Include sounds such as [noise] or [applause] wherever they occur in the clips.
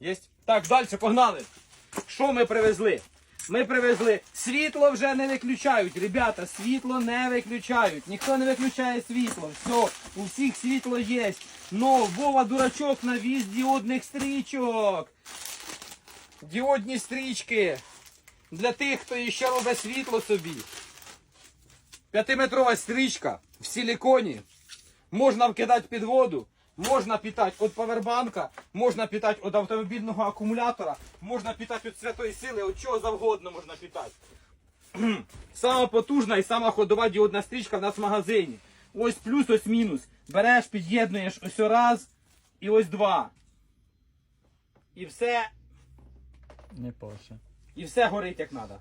Єсть? Так, далі, погнали. Що ми привезли? Ми привезли. Світло вже не виключають. Ребята, світло не виключають. Ніхто не виключає світло. Все, у всіх світло є. Но Вова дурачок навіз діодних стрічок. Діодні стрічки. Для тих, хто ще робить світло собі. П'ятиметрова стрічка в силіконі. Можна вкидати під воду, можна питати від павербанка, можна питати від автомобільного акумулятора, можна питати від святої сили, від чого завгодно можна питати. [clears throat] Сама потужна і сама ходова діодна стрічка в нас в магазині. Ось плюс, ось мінус. Береш, під'єднуєш ось раз і ось два. І все, Не паше. і все горить як треба.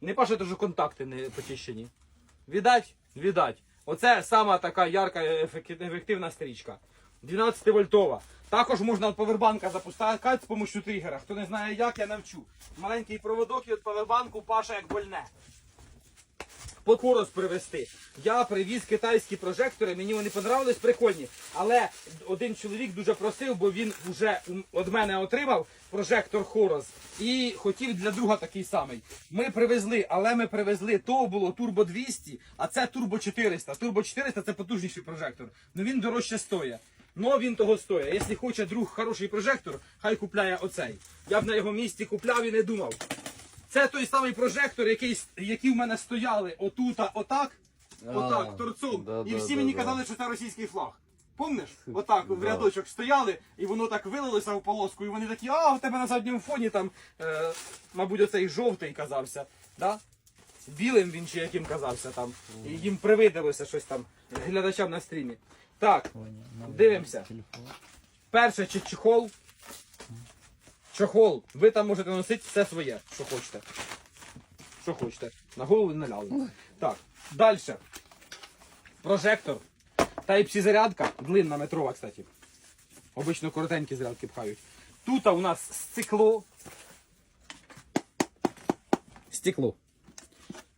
Не паше, що контакти не почищені. Віддать? Віддать. Оце сама така ярка ефективна стрічка. 12 вольтова. Також можна від павербанка запускати з допомогою тригера. Хто не знає як, я навчу. Маленький проводок і від павербанку паша як больне. Покорос привезти. Я привіз китайські прожектори, мені вони понравились, прикольні. Але один чоловік дуже просив, бо він вже від мене отримав прожектор Хорос і хотів для друга такий самий. Ми привезли, але ми привезли, то було Турбо 200, а це Турбо 400. Турбо 400 це потужніший прожектор. Ну він дорожче стоїть. Ну він того стоїть. Якщо хоче друг хороший прожектор, хай купляє оцей. Я б на його місці купляв і не думав. Це той самий прожектор, який, які в мене стояли отута, отак, отак, торцом. да, і да, всі да, мені да. казали, що це російський флаг. Помниш? [laughs] Отак в Да. рядочок стояли, і воно так вилилося в полоску, і вони такі, а у тебе на задньому фоні там, е, мабуть, оцей жовтий казався. Да? Білим він чи яким казався там. І їм привиділося щось там глядачам на стрімі. Так, Дивимося. Перше чи чехол. Чохол. Ви там можете носити все своє, що хочете. Що хочете. На голову не наляли. Так, далі. Прожектор. Type-C зарядка, длинна метрова, кстати. Обично коротенькі зарядки пхають. Тут у нас стекло. Стекло.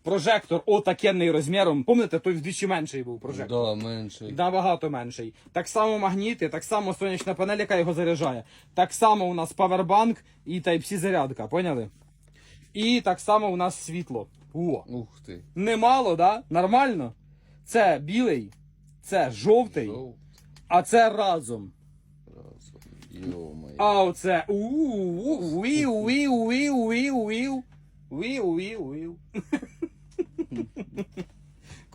Прожектор отакенний розміром. Пам'ятаєте, той вдвічі менший був прожектор. Да, менший. Набагато менший. Так само магніти, так само сонячна панель, яка його заряджає. Так само у нас павербанк і Type-C зарядка, поняли? І так само у нас світло. О, Ух ти. немало, да? Нормально? Це білий, це жовтий, Жовт а це разом. разом. Йо-моє. А оце у віу віу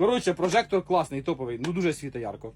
Коротше, прожектор класний, топовий, ну дуже світо ярко.